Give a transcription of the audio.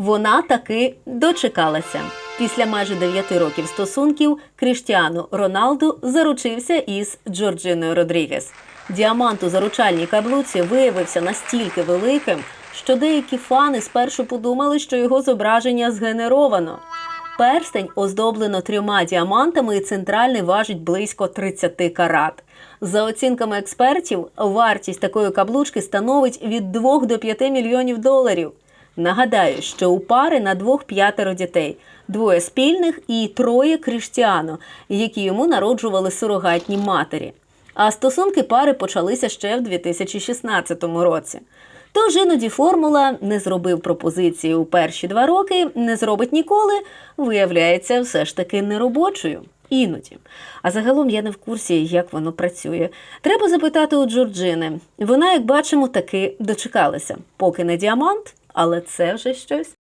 Вона таки дочекалася. Після майже 9 років стосунків Кріштіану Роналду заручився із Джорджиною Родрігес. Діамант у заручальній каблуці виявився настільки великим, що деякі фани спершу подумали, що його зображення згенеровано. Перстень оздоблено трьома діамантами і центральний важить близько 30 карат. За оцінками експертів, вартість такої каблучки становить від 2 до 5 мільйонів доларів. Нагадаю, що у пари на двох п'ятеро дітей, двоє спільних і троє Кріштіано, які йому народжували сурогатні матері. А стосунки пари почалися ще в 2016 році. Тож іноді формула не зробив пропозиції у перші два роки, не зробить ніколи, виявляється все ж таки неробочою. Іноді. А загалом я не в курсі, як воно працює. Треба запитати у Джорджини. Вона, як бачимо, таки дочекалася. Поки не діамант, але це вже щось.